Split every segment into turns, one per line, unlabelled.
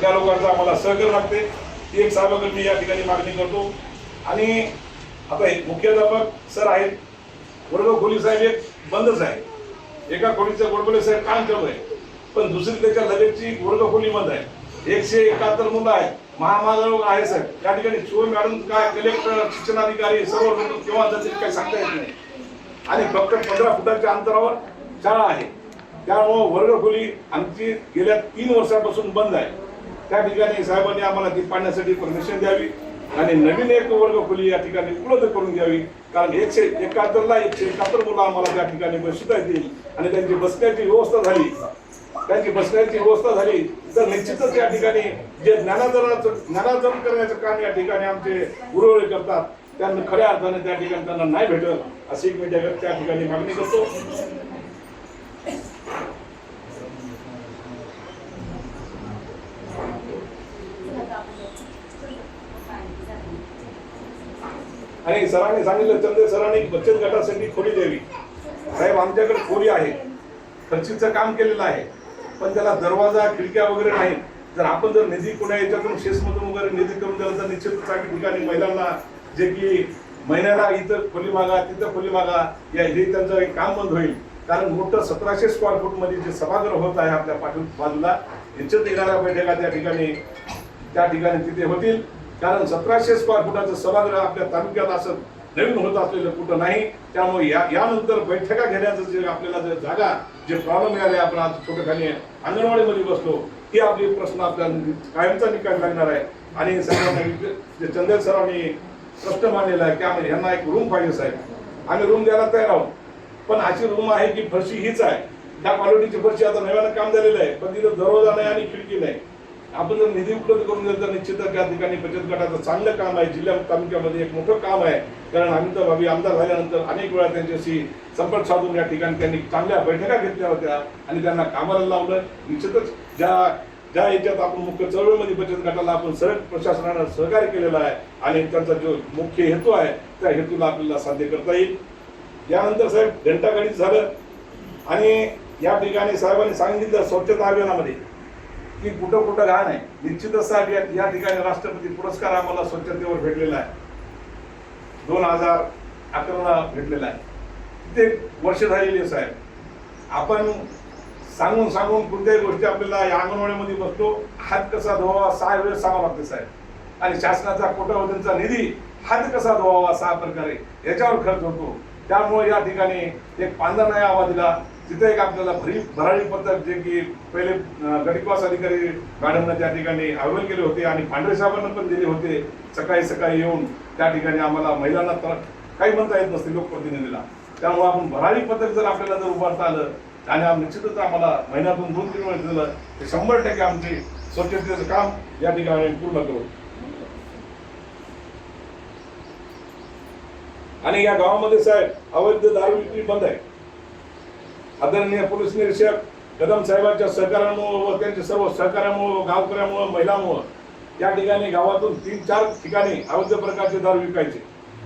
त्या लोकांचं आम्हाला सहकार्य लागते. ती एक साहेबाकडे मी या ठिकाणी मागणी करतो. आणि आता हे मुख्याध्यापक सर आहेत. वर्ग खोली साहेब एक बंदच आहे. एका खोलीचं गोडबोले साहेब काम चालू आहे पण दुसरी त्याच्या लगेचची वर्ग खोली बंद आहे. एकशे एकाहत्तर मुलं आहेत. महामार्ग आहे साहेब. त्या ठिकाणी शिव मॅडम काय कलेक्टर शिक्षणाधिकारी सर्व लोक केव्हा जातील काही सांगता येत नाही. आणि फक्त पंधरा फुटाच्या अंतरावर शाळा आहे. त्यामुळं वर्ग खोली आमची गेल्या तीन वर्षापासून बंद आहे. त्या ठिकाणी साहेबांनी आम्हाला ती पाडण्यासाठी परमिशन द्यावी आणि नवीन एक वर्ग खोली या ठिकाणी उपलब्ध करून द्यावी. कारण एकशे एकाहत्तरला एकशे एकाहत्तर मुलं आम्हाला त्या ठिकाणी बसता येतील आणि त्यांची बसण्याची व्यवस्था झाली. त्यांची बसण्याची व्यवस्था झाली तर निश्चितच या ठिकाणी जे ज्ञानार्जनाचं ज्ञानार्जन करण्याचं काम या ठिकाणी आमचे गुरुवळे करतात त्यांना खऱ्या अर्थाने त्या ठिकाणी त्यांना नाही भेटत अशी एक मी त्या त्या ठिकाणी मागणी करतो. आणि सरांनी सांगितलं चंद्र सरांनी बचत गटासाठी खोली द्यावी. साहेब आमच्याकडे खोली आहे. खर्चीचं काम केलेलं आहे. पण त्याला दरवाजा खिडक्या वगैरे नाही जर आपण जर निधी कुणा याच्यातून शेसमधून वगैरे निधी करून दिला तर निश्चितच चांगल्या ठिकाणी महिलांना जे की महिन्याला इथं खोली मागा तिथं खोली मागा या हे त्यांचं एक काम बंद होईल. कारण मोठं सतराशे स्क्वेअर फूटमध्ये जे सभागृह होत आहे आपल्या पाठी बाजूला निश्चित येणाऱ्या बैठका त्या ठिकाणी त्या ठिकाणी तिथे होतील. कारण सतराशे स्क्वेअर फुटाचं सभागृह आपल्या तालुक्यात असं नवीन होत असलेलं कुठं नाही. त्यामुळे या यानंतर बैठका घेण्याचं जे आपल्याला जे जागा जे प्रॉब्लेम मिळाले आपण आज छोटेखानी अंगणवाडीमध्ये बसलो ही आपली प्रश्न आपल्याला कायमचा निकाल लागणार आहे. आणि सर्वांना जे चंदेल सरांनी प्रश्न मानलेलं आहे की आम्ही ह्यांना एक रूम पाहिजे साहेब. आम्ही रूम द्यायला तयार आहोत. पण अशी रूम आहे की फरशी हीच आहे. त्या क्वालिटीची फरशी आता नव्यानं काम झालेलं आहे. पण तिथं दरवाजा नाही आणि खिडकी नाही. आपण जर निधी उपलब्ध करून दिला तर निश्चितच त्या ठिकाणी बचत गटाचं चांगलं काम आहे. जिल्हा तालुक्यामध्ये एक मोठं काम आहे. कारण अमिताभ भावी आमदार झाल्यानंतर अनेक वेळा त्यांच्याशी संपर्क साधून या ठिकाणी त्यांनी चांगल्या बैठका घेतल्या होत्या आणि त्यांना कामाला लावलं. निश्चितच ज्या ज्या याच्यात आपण मुख्य चळवळीमध्ये बचत गटाला आपण सरळ प्रशासनानं सहकार्य केलेलं आहे आणि त्यांचा जो मुख्य हेतू आहे त्या हेतूला आपल्याला साध्य करता येईल. यानंतर साहेब घंटागाडीच झालं. आणि या ठिकाणी साहेबांनी सांगितलं स्वच्छता अभियानामध्ये की कुठं कुठं घाण आहे. निश्चितच साहेब या ठिकाणी राष्ट्रपती पुरस्कार आम्हाला स्वच्छतेवर भेटलेला आहे. दोन हजार अकराला भेटलेला आहे. तिथे वर्ष झालेली आहे साहेब? आपण सांगून सांगून कोणत्याही गोष्टी आपल्याला या अंगणवाडीमध्ये बसतो. हात कसा धुवावा सहा वेळेस सांगावं लागते साहेब. आणि शासनाचा कोटावधींचा निधी हात कसा धुवावा सहा प्रकारे याच्यावर खर्च होतो. त्यामुळे या ठिकाणी एक पांढरा नाही आवाज तिथे एक आपल्याला भरी भराळी पत्रक जे की पहिले अं, गणितवास अधिकारी मॅडमना त्या ठिकाणी अहवाल केले होते आणि पांढरे साहेबांना पण दिले होते. सकाळी सकाळी येऊन त्या ठिकाणी आम्हाला महिलांना तर काही म्हणता येत नसते लोकप्रतिनिधीला. त्यामुळे आपण भराडी पत्रक जर आपल्याला जर उभारता आलं आणि निश्चितच आम्हाला महिन्यातून दोन तीन वेळेस दिलं ते शंभर टक्के आमचे स्वच्छतेचं काम या ठिकाणी पूर्ण करू. आणि या गावामध्ये साहेब अवैध दारू विक्री बंद आहे. आदरणीय पोलीस निरीक्षक कदम साहेबांच्या सहकार्यामुळं व त्यांच्या सर्व सहकार्यामुळं गावकऱ्यामुळं महिलांमुळं या ठिकाणी गावातून तीन चार ठिकाणी अवैध प्रकारचे दारू विकायचे.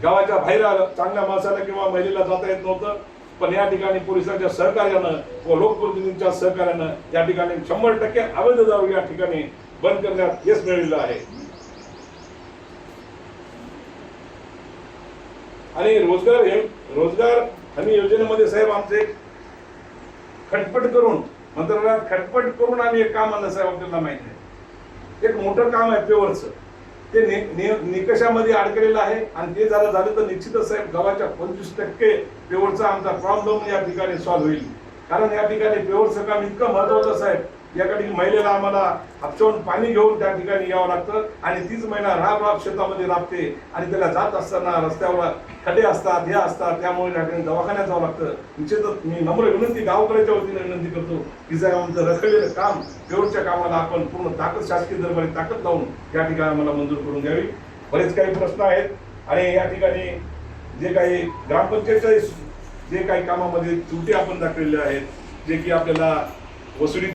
गावाच्या बाहेर चांगल्या माणसाला किंवा महिलेला जाता येत नव्हतं पण या ठिकाणी पोलिसांच्या सहकार्यानं व लोकप्रतिनिधींच्या सहकार्यानं या ठिकाणी शंभर टक्के अवैध दारू या ठिकाणी बंद करण्यात यश मिळलेलं आहे. आणि रोजगार हे रोजगार हमी योजनेमध्ये साहेब आमचे खटपट करून मंत्रालयात खटपट करून आम्ही एक काम आणलं साहेब आपल्याला माहिती आहे. एक मोठं काम आहे पेवरचं. ते नि- नि- निकषामध्ये अडकलेलं आहे आणि ते झालं झालं तर निश्चितच साहेब गावाच्या पंचवीस टक्के पेवरचा आमचा प्रॉब्लेम या ठिकाणी सॉल्व्ह होईल. कारण या ठिकाणी पेवरचं काम इतकं महत्वाचं साहेब या महिलेला आम्हाला हापशावून पाणी घेऊन त्या ठिकाणी यावं लागतं आणि तीच महिला राब राब शेतामध्ये राबते आणि त्याला जात असताना रस्त्यावर खडे असतात हे असतात त्यामुळे त्या ठिकाणी दवाखान्यात जावं लागतं. निश्चितच मी नम्र विनंती गावकऱ्याच्या वतीने विनंती करतो की जर आमचं रखडलेलं काम पेवरच्या कामाला आपण पूर्ण ताकद शासकीय दरबारी ताकद लावून या ठिकाणी आम्हाला मंजूर करून द्यावी. बरेच काही प्रश्न आहेत आणि या ठिकाणी जे काही ग्रामपंचायतच्या जे काही कामामध्ये त्रुटी आपण दाखवलेल्या आहेत जे की आपल्याला वसुली